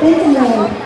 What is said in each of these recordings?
对不对？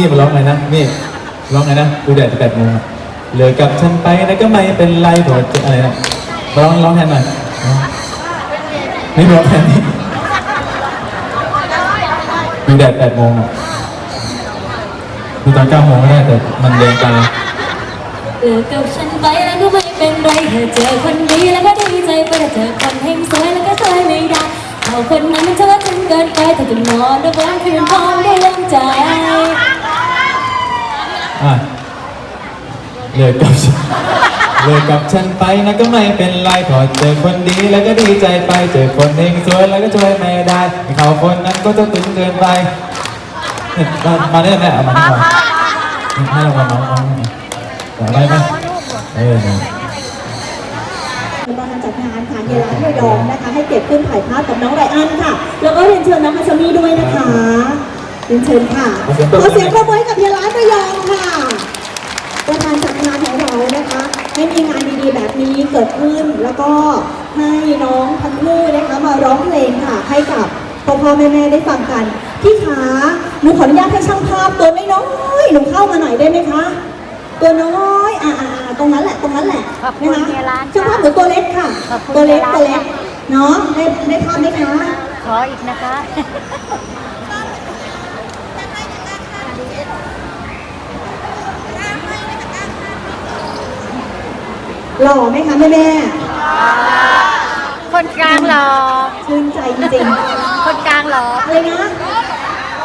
นี่มันร้องไงนะนี่ร้องไงนะดูแดดแปดโมงเหลือกับฉันไปนะก็ไม่เป็นไรโดดอะไรนะร้องร้องแทนหน่อยนี่ร้องแทนนี่ดูแดดแปดโมงอะดูตอนเก้าโมงก็ได้แต่มันเดินตาเลิกกับฉันไปแล้วก็ไม่เป็นไรเธอเจอคนดีแล้วก็ดีใจไปเจอคนเฮงสวยแล้วก็ช่วยไม่ได้เอาคนนั้นเธอจนเกินไปเธอจะนอนด้วยวันคืนพร้อมด้วยลมใจ อะ เลิกกับฉันเลิกกับฉันไปนะก็ไม่เป็นไรพอเจอคนดีแล้วก็ดีใจไป เจอคนเองสวยแล้วก็ช่วยไม่ได้เขาคนนั้นก็จะตึงเกินไปเนี่ยมามาเนี่ยแหละเอามาดีกว่าให้รางวัลน้องน้องอยขอได้ไหมเออเนี่ยตอนการจัดงานค่ะเยร้านระยองนะคะ ให้เก็บขึ้นถ่ายภาพกับน้องไรอันค่ะ แล้วก็เรียนเชิญน้องฮัชมี่ด้วยนะคะเรียนเชิญค่ะขอเสียงปรบมือให้กับเยร้านระยองค่ะธานจัดงานของเรานะคะ ให้มีงานดีๆแบบนี้เกิดขึ้น แล้วก็ให้น้องทั้งคู่นะคะมาร้องเพลงค่ะให้กับพ่อพ่อแม่แม่ๆได้ฟังกันพี่ขาหนูขออนุญาตให้ช่างภาพตัวน้อยๆหนูเข้ามาหน่อยได้ไหมคะ ตัวน้อยอ่าๆๆตรงนั้นแหละตรงนั้นแหละขอบคุณนะคะเฮียร้านช่างภาพหนูตัวเล็กค่ะขอบคุณตัวเล็กเฮียร้านตัวเล็กเนาะได้ได้ภาพไหมคะขออีกนะคะ หล่อไหมคะแม่แม่คนกลางหรอๆชื่นใจจริงคนกลางหรอๆอะไรนะ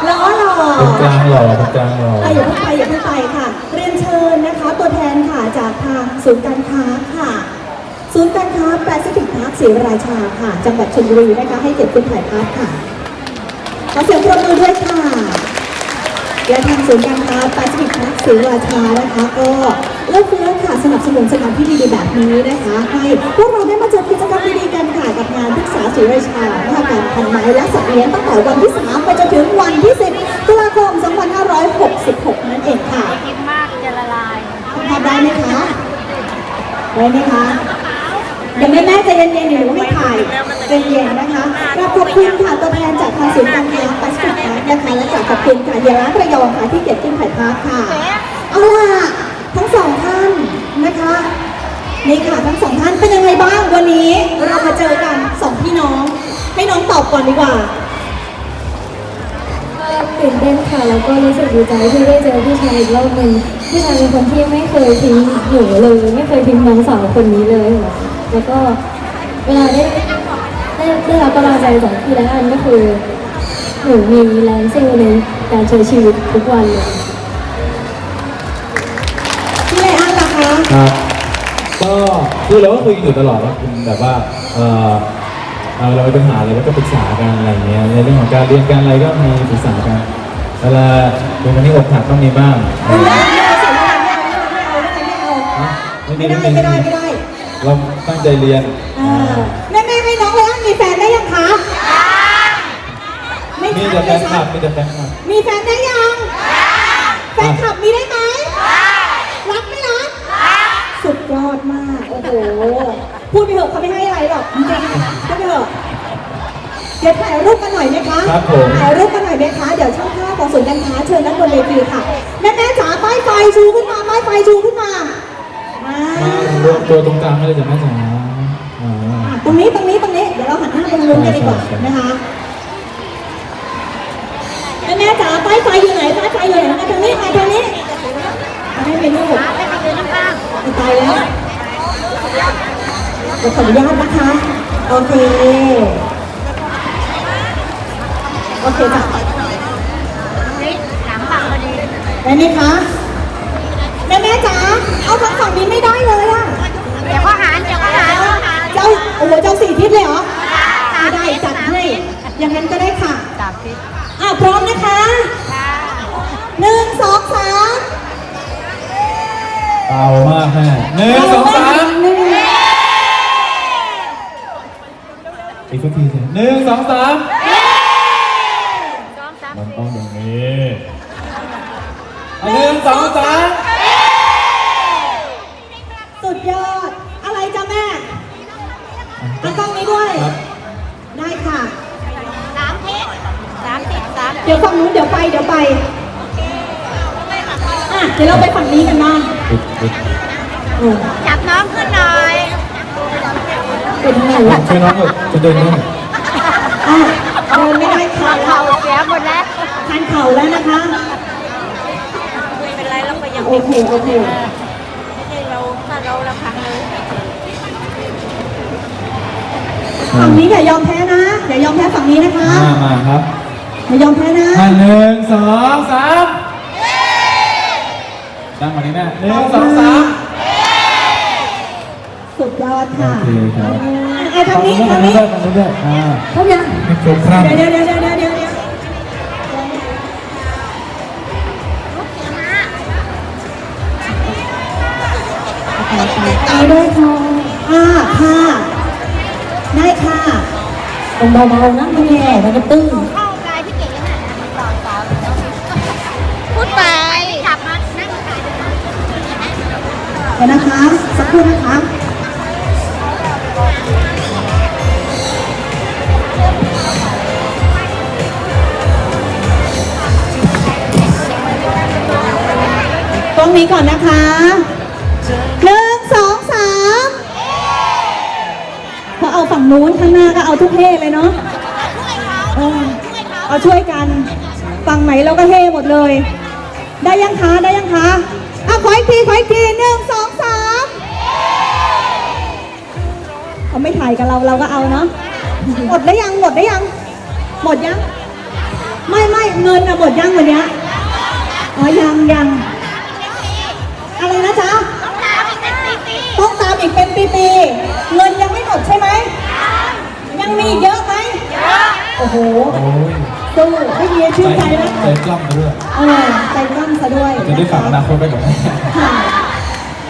ล้อหล่อตรงกลางหล่อตรงกลางหล่ออะอย่าเพิ่งไปอย่าเพิ่งไปค่ะ เรียนเชิญนะคะ ตัวแทนค่ะจากทางศูนย์การค้าค่ะ ศูนย์การค้าแปซิฟิกพาร์คศรีราชาค่ะ จังหวัดชลบุรีนะคะให้เกียรติคุณถ่ายภาพค่ะขอเสียงปรบมือด้วยค่ะและทางศูนย์การค้าแปซิฟิกพาร์คศรีราชานะคะ ก็เลือกเฟื้อ ค่ะสนับสนุนสถานที่ดีๆแบบนี้นะคะให้พวกเราได้มาจัดกิจกรรมดีๆกันค่ะกับงานพฤกษาศรีราชานะคะการพันไม้และสัตว์เลี้ยงตั้งแต่วันที่3ไปจนถึงวันที่ 10ตุลาคม 2566 นั่นเองค่ะกินมากจะละลายทำได้ไหมคะได้ไหมคะเดี๋ยวแม่แม่ๆใจเย็นๆเดี๋ยวหนูไม่ถ่ายใจเย็นนะคะกราบขอบคุณค่ะตัวแทนจากทางศูนย์การค้าปัสฟิกนะคะและจากขอบคุณค่ะเดียร้านระยองค่ะที่เก็บขึ้นถ่ายภาพค่ะเอาล่ะทั้งสองท่า นะคะ นี่ค่ะทั้งสองท่านเป็นยังไงบ้างวันนี้เรามาเจอกันสองพี่น้อง ให้น้องตอบก่อนดีกว่าตื่นเต้นค่ะแล้วก็รู้สึกดีใจที่ได้เจอพี่ชายอีกรอบหนึ่งพี่ชายเป็นคนที่ไม่เคยทิ้งหนูเลยไม่เคยทิ้งน้องสาวคนนี้เลย แล้วก็เวลาได้ได้ได้รับกำลังใจจากพี่และอันก็คือหนูมีแรงสู้ในการใช้ชีวิตทุกวันเลย คะครับก็คือเราก็คุยกันอยู่ตลอดว่าคุณแบบว่าเออเออเรามีปัญหาอะไรก็ปรึกษากันอะไรอย่างเงี้ยในเรื่องของการเรียนการอะไรก็มีปรึกษากันเวลาเป็นวันนี้อกหักต้องมีบ้าง ไม่ได้ไม่ได้ไม่เอาไม่ได้ไม่ได้ไม่ได้เราตั้งใจเรียนอ่าแม่แม่ให้น้องเลยมีแฟนได้ยังคะไม่มีชัดแต่แฟไม่นคลัชับดมีแต่แฟนคลับมีแฟนได้ยัง แฟนคลับมีได้ไหมรักไหมรักสุดย อดมาก โอ้โห พูดไปเถอะเขาไม่ให้อะไรหรอกจริงๆพูดไปเถอะเดี๋ยวถ่ายรูปกันหน่อยไหมคะ ครับผม ถ่ายรูปกันหน่อยไหมคะ เดี๋ยวช่างภาพของศูนย์การค้าเชิญนั่งบนเวทีค่ะ แม่แม่จ๋าป้ายไฟชูขึ้นมาป้ายไฟชูขึ้นมาอ่ามารวมตัวตรงกลางไม่ได้จะแม่จ๋าอ่า อะตรงนี้ตรงนี้ตรงนี้ เดี๋ยวเราหันหน้าไปทางนู้นกันดีกว่าใช่ใช่นะคะแม่แม่จ๋าป้ายไฟอยู่ไหนป้ายไฟอยู่ไหนมาทางนี้มาทางนี้มาให้เป็นลูกไม่ไปยืนข้าง ตายแล้วจะขออนุญาตนะคะ โอเค โอเคจ้ะนี่หลังฟังพอดีได้ไหมคะแม่แม่จ๋า เอาทางฝั่งนี้ไม่ได้เลยอะเดี๋ยวก็หารเดี๋ยวก็หารเดี๋ยวก็หารเจ้า โอ้โห เจ้าสี่ทิศเลยเหรอไม่ได้จัดให้อย่างนั้นก็ได้ค่ะสามทิศอะพร้อมนะคะค่ะหนึ่งสองสาม เบามากแม่หนึ่งสองสามหนึ่งอีกสักทีสิหนึ่งสองสามสองสามมันสี่ต้องอย่างนี้เอาหนึ่งสองสามสุดยอด อะไรจ้ะแม่เอากล้องนี้ด้วยครับได้ค่ะสามทิศสามทิศสามเดี๋ยวฝั่งนู้นเดี๋ยวไปเดี๋ยวไปอะเดี๋ยวเราไปฝั่งนี้กันบ้างปิดปิดโอ้ จับน้องขึ้นหน่อยเป็นไงวะช่วยน้องเถอะจะเดินได้ไหมอะเดินไม่ได้ขาเข่าเสียหมดแล้วคันเข่าแล้วนะคะไม่เป็นไรเราก็ยังโอเคโอเคไม่ใช่เราถ้าเราละครั้งเลยฝั่งนี้อย่ายอมแพ้นะอย่ายอมแพ้ฝั่งนี้นะคะมามาครับอย่ายอมแพ้นะอะหนึ่งสองสาม ดังกว่านี้แม่หนึ่งสองสามสุดยอดค่ะโอเคครับไอ้ทางนี้ฝั่ทางงนู้นี้นด้วยฝั่งนู้นด้วยอ่าพร้อมยังให้ครบครันเดี๋ยวเดี๋ยวเดี๋ยวเดี๋ยวเดี๋ยวเดี๋ยวไปด้วยค่ะอ่าค่ะ ได้ค่ะเบาๆนะไม่แย่มันจะตึ้ง เดี๋ยวนะคะ สักครู่นะคะตรงนี้ก่อนนะคะหนึ่งสองสามพอเอาฝั่งนู้นข้างหน้าก็เอาทุกเฮ่เลยเนาะเออเอาช่วยกัน ฝั่งไหนเราก็เฮ่หมดเลย ได้ยังคะ ได้ยังคะ ขออีกทีขออีกทีหนึ่งสองสามเขาไม่ถ่ายกับเราเราก็เอาเนาะหมดได้ยังหมดได้ยัง หมดยัง ไม่ไม่เงินอะหมดยังวันเนี้ยอ๋อยังยังอะไรนะจ๊ะต้องตามอีกเป็นปีๆเงินยังไม่หมดใช่ไหมยังมีอีกเยอะไหมโอ้โห โอ้ย สู้ไม่มีชื่นใจใจแล้วใจกล้ำไปด้วยเออใจกล้ำซะด้วยจะได้ฝากอนาคตไปกับแม่ค่ะ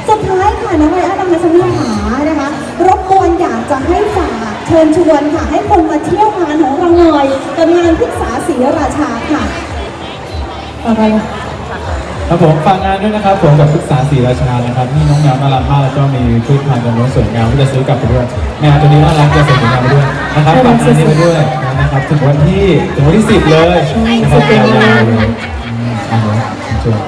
สุดท้ายค่ะน้องไรอันนำมาสมิหานะคะ รบกวนอยากจะให้ฝากเชิญชวนค่ะ ให้คนมาเที่ยวงานของเราหน่อยกับงานพิกษาศรีราชาค่ะอะไร ครับผมฝากงานด้วยนะครับผมกับปรึกษาศรีราชานะครับนี่น้องแมวน่ารักมากแล้วก็มีพืชพันธุ์จำนวนสวยงามที่จะซื้อกลับไปด้วยแมวตัวนี้น่ารักจะส่งผลงานไปด้วยนะครับฝากงานนี้ไปด้วยนะครับถึงวันที่ถึงวันที่10เลยนะครับยาวๆเลยอืมอ่าเดี๋ยวเชิญ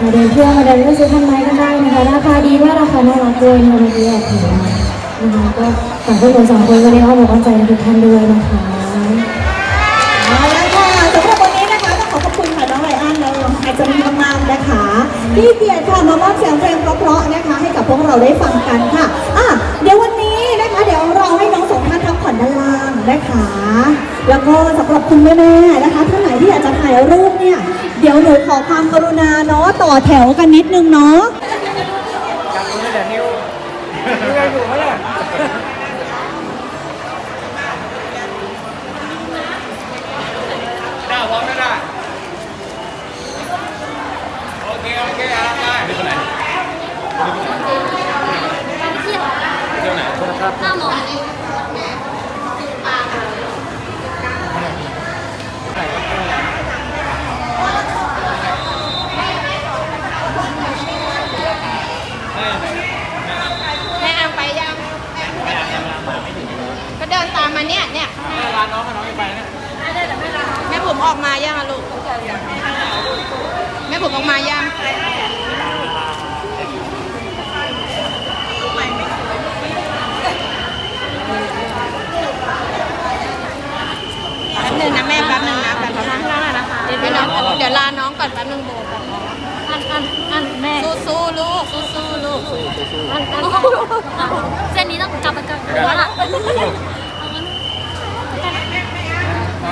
มาเดินเที่ยวมาเดินเลือกซื้อพันไม้กันได้นะคะราคาดีด้วยราคาน่ารักด้วยนะคะเมื่อกี้แอบเห็นมานะคะก็ฝากพวกหนูสองคนวันนี้เอาบอกว่าใจทุกท่านด้วยนะคะ และน้องไอซ์มีมากๆนะคะที่เกียรติค่ะมามอบเสียงเพลงเพราะๆนะคะ ให้กับพวกเราได้ฟังกันค่ะอะเดี๋ยววันนี้นะคะ เดี๋ยวเราให้น้องสองท่านพักผ่อนด้านล่างนะคะ แล้วก็สำหรับคุณแม่ๆนะคะท่านไหนที่อยากจะถ่ายรูปเนี่ย เดี๋ยวหนูขอความกรุณาเนาะต่อแถวกันนิดนึงเนาะแม่เอาไปยังก็เดินตามมาเนี่ยเนี่ยแม่ร้านน้องกับน้องไปนะแม่ผม ออกมายังอะลูกแม่ผมออกมายังแป๊บนึงนะแม่แป๊บนึงนะแป๊บนึงนะเดี๋ยวน้องเดี๋ยวลาน้องก่อนแป๊บนึงโบอันอันอันแม่สู้สู้ลูกสู้สู้ลูกเส้นนี้ต้องกลับไปกันว่าล่ะ นี่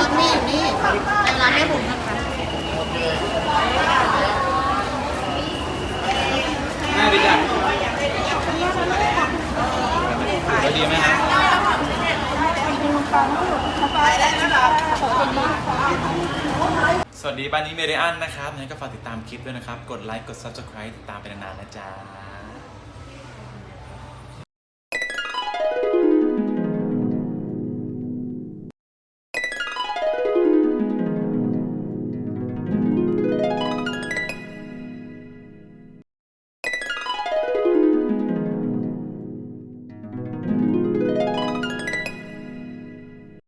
มัมมี่อยู่นี่ในร้านแม่ผมนะคะแม่ดีจ้ะก็ดีไหมครับสวัสดีบ้านนี้เมเดียนนะครับงั้นก็ฝากติดตามคลิปด้วยนะครับ กดไลค์ กด subscribe ติดตามไปนานๆนะจ๊ะ